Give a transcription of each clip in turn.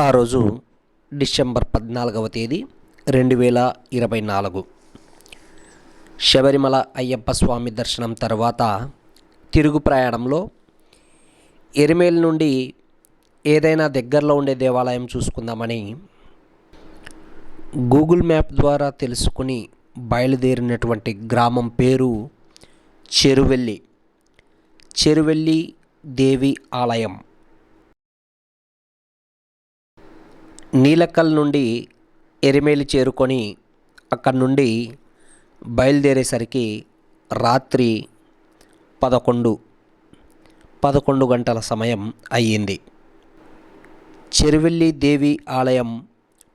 ఆ రోజు డిసెంబర్ పద్నాలుగవ తేదీ రెండు వేల ఇరవై నాలుగు. శబరిమల అయ్యప్ప స్వామి దర్శనం తర్వాత తిరుగు ప్రయాణంలో ఎరిమేల్ నుండి ఏదైనా దగ్గరలో ఉండే దేవాలయం చూసుకుందామని గూగుల్ మ్యాప్ ద్వారా తెలుసుకుని బయలుదేరినటువంటి గ్రామం పేరు చెరువెల్లి. చెరువెల్లి దేవి ఆలయం. నీలక్కల్ నుండి ఎరిమేలి చేరుకొని అక్కడి నుండి బయలుదేరేసరికి రాత్రి పదకొండు పదకొండు గంటల సమయం అయ్యింది. చెరువెల్లి దేవి ఆలయం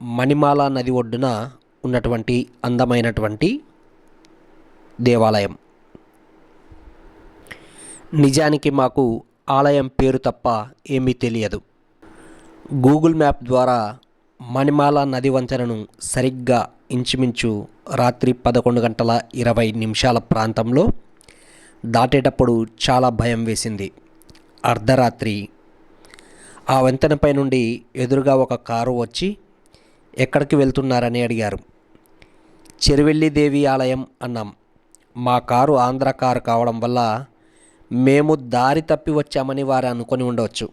మణిమాల నది ఒడ్డున ఉన్నటువంటి అందమైనటువంటి దేవాలయం. నిజానికి మాకు ఆలయం పేరు తప్ప ఏమీ తెలియదు. గూగుల్ మ్యాప్ ద్వారా మణిమాల నది వంతెనను సరిగ్గా ఇంచుమించు రాత్రి పదకొండు గంటల ఇరవై నిమిషాల ప్రాంతంలో దాటేటప్పుడు చాలా భయం వేసింది. అర్ధరాత్రి. ఆ వంతెనపై నుండి ఎదురుగా ఒక కారు వచ్చి ఎక్కడికి వెళ్తున్నారని అడిగారు. చెరువెల్లి దేవి ఆలయం అన్నాం. మా కారు ఆంధ్ర కారు కావడం వల్ల మేము దారి తప్పి వచ్చామని వారు అనుకొని ఉండవచ్చు.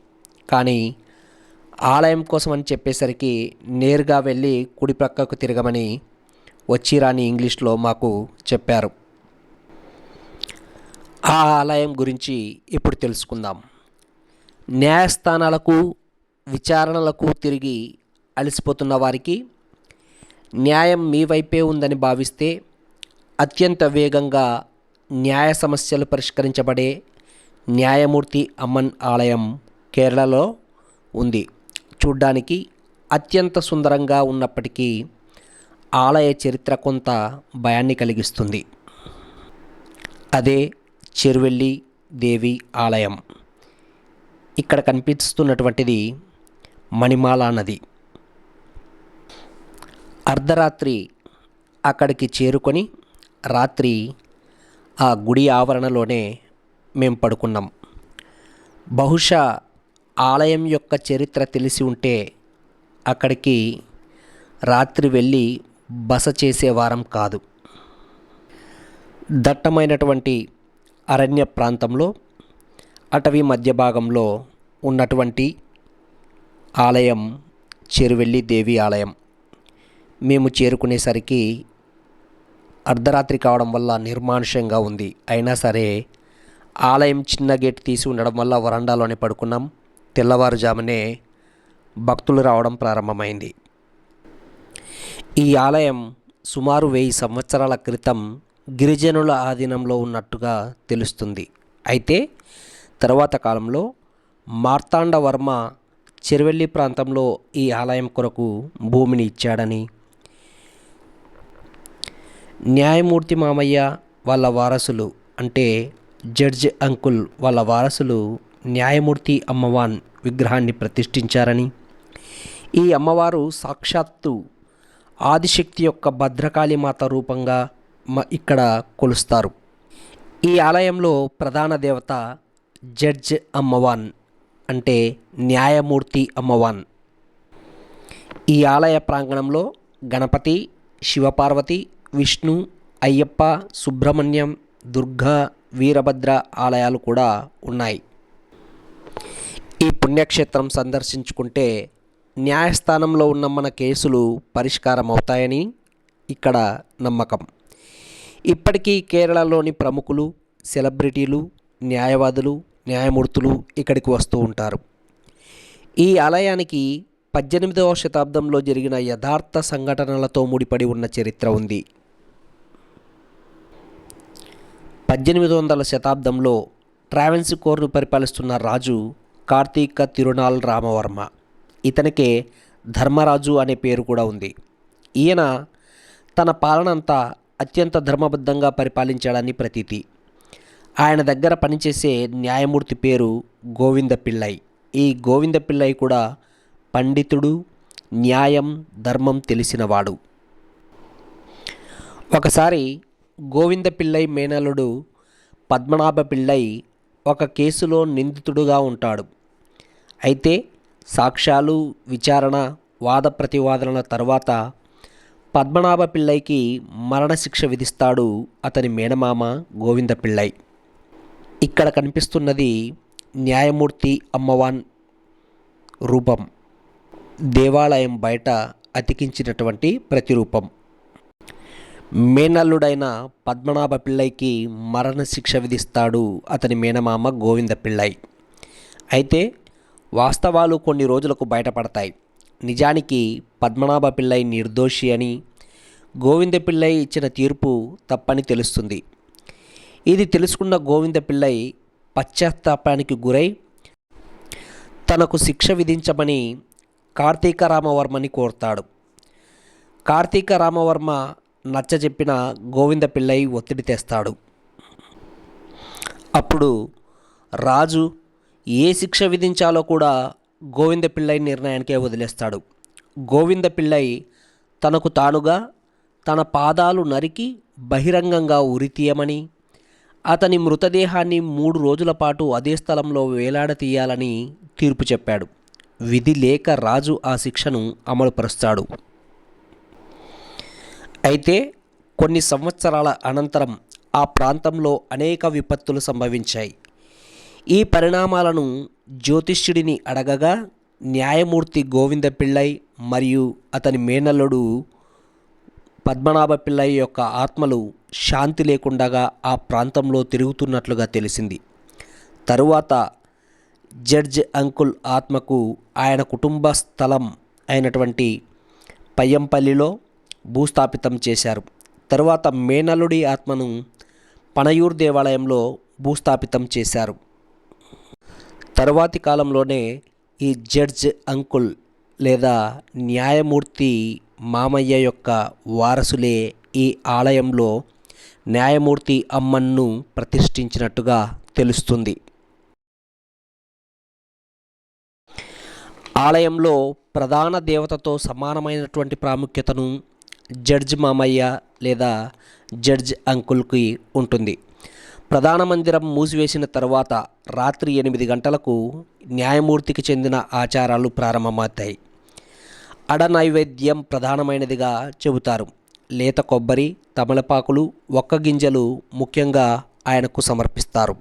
కానీ ఆలయం కోసం అని చెప్పేసరికి నేరుగా వెళ్ళి కుడి ప్రక్కకు తిరగమని వచ్చిరాని ఇంగ్లీష్లో మాకు చెప్పారు. ఆ ఆలయం గురించి ఇప్పుడు తెలుసుకుందాం. న్యాయస్థానాలకు విచారణలకు తిరిగి అలసిపోతున్న వారికి న్యాయం మీ వైపే ఉందని భావిస్తే అత్యంత వేగంగా న్యాయ సమస్యలు పరిష్కరించబడే న్యాయమూర్తి అమ్మన్ ఆలయం కేరళలో ఉంది. చూడ్డానికి అత్యంత సుందరంగా ఉన్నప్పటికీ ఆలయ చరిత్ర కొంత భయాన్ని కలిగిస్తుంది. అదే చెరువెల్లి దేవి ఆలయం. ఇక్కడ కనిపిస్తున్నటువంటిది మణిమాల నది. అర్ధరాత్రి అక్కడికి చేరుకొని రాత్రి ఆ గుడి ఆవరణలోనే మేము పడుకున్నాం. బహుశా ఆలయం యొక్క చరిత్ర తెలిసి ఉంటే అక్కడికి రాత్రి వెళ్ళి బస చేసేవారం కాదు. దట్టమైనటువంటి అరణ్య ప్రాంతంలో అటవీ మధ్య భాగంలో ఉన్నటువంటి ఆలయం చెరువెల్లి దేవి ఆలయం. మేము చేరుకునేసరికి అర్ధరాత్రి కావడం వల్ల నిర్మానుష్యంగా ఉంది. అయినా సరే ఆలయం చిన్న గేట్ తీసి ఉండడం వల్ల వరండాలోనే పడుకున్నాం. తెల్లవారుజామునే భక్తులు రావడం ప్రారంభమైంది. ఈ ఆలయం సుమారు వెయ్యి సంవత్సరాల క్రితం గిరిజనుల ఆధీనంలో ఉన్నట్టుగా తెలుస్తుంది. అయితే తర్వాత కాలంలో మార్తాండవర్మ చెరువెల్లి ప్రాంతంలో ఈ ఆలయం కొరకు భూమిని ఇచ్చాడని న్యాయమూర్తి మామయ్య వాళ్ళ వారసులు అంటే జడ్జ్ అంకుల్ వాళ్ళ వారసులు న్యాయమూర్తి అమ్మవాన్ విగ్రహాన్ని ప్రతిష్ఠించారని. ఈ అమ్మవారు సాక్షాత్తు ఆదిశక్తి యొక్క భద్రకాళి మాత రూపంగా మ ఇక్కడ కొలుస్తారు. ఈ ఆలయంలో ప్రధాన దేవత జడ్జ్ అమ్మవాన్ అంటే న్యాయమూర్తి అమ్మవాన్. ఈ ఆలయ ప్రాంగణంలో గణపతి శివపార్వతి విష్ణు అయ్యప్ప సుబ్రహ్మణ్యం దుర్గా వీరభద్ర ఆలయాలు కూడా ఉన్నాయి. పుణ్యక్షేత్రం సందర్శించుకుంటే న్యాయస్థానంలో ఉన్న మన కేసులు పరిష్కారం అవుతాయని ఇక్కడ నమ్మకం. ఇప్పటికీ కేరళలోని ప్రముఖులు సెలబ్రిటీలు న్యాయవాదులు న్యాయమూర్తులు ఇక్కడికి వస్తూ ఉంటారు. ఈ ఆలయానికి పద్దెనిమిదవ శతాబ్దంలో జరిగిన యథార్థ సంఘటనలతో ముడిపడి ఉన్న చరిత్ర ఉంది. పద్దెనిమిది వందల శతాబ్దంలో ట్రావెన్స్కోర్ను పరిపాలిస్తున్న రాజు కార్తీక తిరునాల్ రామవర్మ. ఇతనికే ధర్మరాజు అనే పేరు కూడా ఉంది. ఈయన తన పాలనంతా అత్యంత ధర్మబద్ధంగా పరిపాలించాడని ప్రతీతి. ఆయన దగ్గర పనిచేసే న్యాయమూర్తి పేరు గోవింద పిళ్ళై. ఈ గోవింద పిల్లై కూడా పండితుడు న్యాయం ధర్మం తెలిసినవాడు. ఒకసారి గోవింద పిల్లై మేనలుడు పద్మనాభ పిళ్ళై ఒక కేసులో నిందితుడుగా ఉంటాడు. అయితే సాక్ష్యాలు విచారణ వాద ప్రతివాదనల తర్వాత పద్మనాభ పిళ్ళైకి మరణశిక్ష విధిస్తాడు అతని మేనమామ గోవింద పిళ్ళై ఇక్కడ కనిపిస్తున్నది న్యాయమూర్తి అమ్మవాన్ రూపం. దేవాలయం బయట అతికించినటువంటి ప్రతిరూపం. మేనల్లుడైన పద్మనాభ పిళ్ళైకి మరణశిక్ష విధిస్తాడు అతని మేనమామ గోవింద పిళ్ళై అయితే వాస్తవాలు కొన్ని రోజులకు బయటపడతాయి. నిజానికి పద్మనాభ పిళ్ళై నిర్దోషి అని గోవింద పిళ్ళై ఇచ్చిన తీర్పు తప్పని తెలుస్తుంది. ఇది తెలుసుకున్న గోవింద పిళ్ళై పశ్చాత్తాపానికి గురై తనకు శిక్ష విధించమని కార్తీక రామవర్మని కోరుతాడు. కార్తీక రామవర్మ నచ్చజెప్పిన గోవింద పిళ్ళై ఒత్తిడి తెస్తాడు. అప్పుడు రాజు ఏ శిక్ష విధించాలో కూడా గోవింద పిళ్ళై నిర్ణయానికే వదిలేస్తాడు. గోవింద పిళ్ళై తనకు తానుగా తన పాదాలు నరికి బహిరంగంగా ఉరితీయమని అతని మృతదేహాన్ని మూడు రోజుల పాటు అదే స్థలంలో వేలాడతీయాలని తీర్పు చెప్పాడు. విధి లేక రాజు ఆ శిక్షను అమలుపరుస్తాడు. అయితే కొన్ని సంవత్సరాల అనంతరం ఆ ప్రాంతంలో అనేక విపత్తులు సంభవించాయి. ఈ పరిణామాలను జ్యోతిష్యుడిని అడగగా న్యాయమూర్తి గోవింద పిళ్ళై మరియు అతని మేనల్లుడు పద్మనాభ పిళ్ళై యొక్క ఆత్మలు శాంతి లేకుండగా ఆ ప్రాంతంలో తిరుగుతున్నట్లుగా తెలిసింది. తరువాత జడ్జ్ అంకుల్ ఆత్మకు ఆయన కుటుంబ స్థలం అయినటువంటి పయ్యంపల్లిలో భూస్థాపితం చేశారు. తరువాత మేనల్లుడి ఆత్మను పనయూర్ దేవాలయంలో భూస్థాపితం చేశారు. తరువాతి కాలంలోనే ఈ జడ్జ్ అంకుల్ లేదా న్యాయమూర్తి మామయ్య యొక్క వారసులే ఈ ఆలయంలో న్యాయమూర్తి అమ్మన్ను ప్రతిష్ఠించినట్టుగా తెలుస్తుంది. ఆలయంలో ప్రధాన దేవతతో సమానమైనటువంటి ప్రాముఖ్యతను జడ్జ్ మామయ్య లేదా జడ్జ్ అంకుల్కి ఉంటుంది. ప్రధాన మందిరం మూసివేసిన తర్వాత రాత్రి ఎనిమిది గంటలకు న్యాయమూర్తికి చెందిన ఆచారాలు ప్రారంభమవుతాయి. అడ నైవేద్యం ప్రధానమైనదిగా చెబుతారు. లేత కొబ్బరి తమలపాకులు ఒక్క గింజలు ముఖ్యంగా ఆయనకు సమర్పిస్తారు.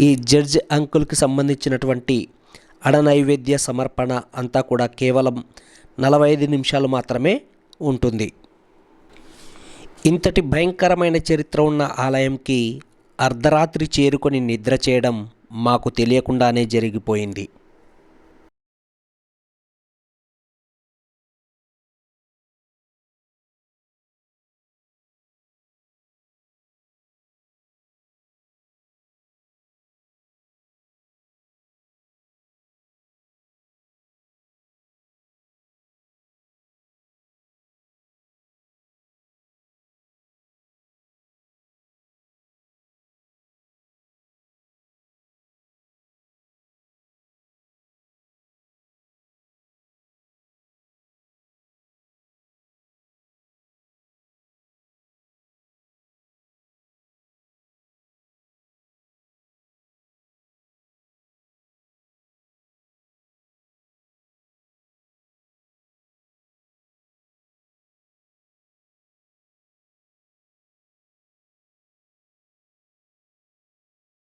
ఈ జడ్జ్ అంకుల్కి సంబంధించినటువంటి అడ నైవేద్య సమర్పణ అంతా కూడా కేవలం నలభై ఐదు నిమిషాలు మాత్రమే ఉంటుంది. ఇంతటి భయంకరమైన చరిత్ర ఉన్న ఆలయంకి అర్ధరాత్రి చేరుకొని నిద్ర చేయడం మాకు తెలియకుండానే జరిగిపోయింది.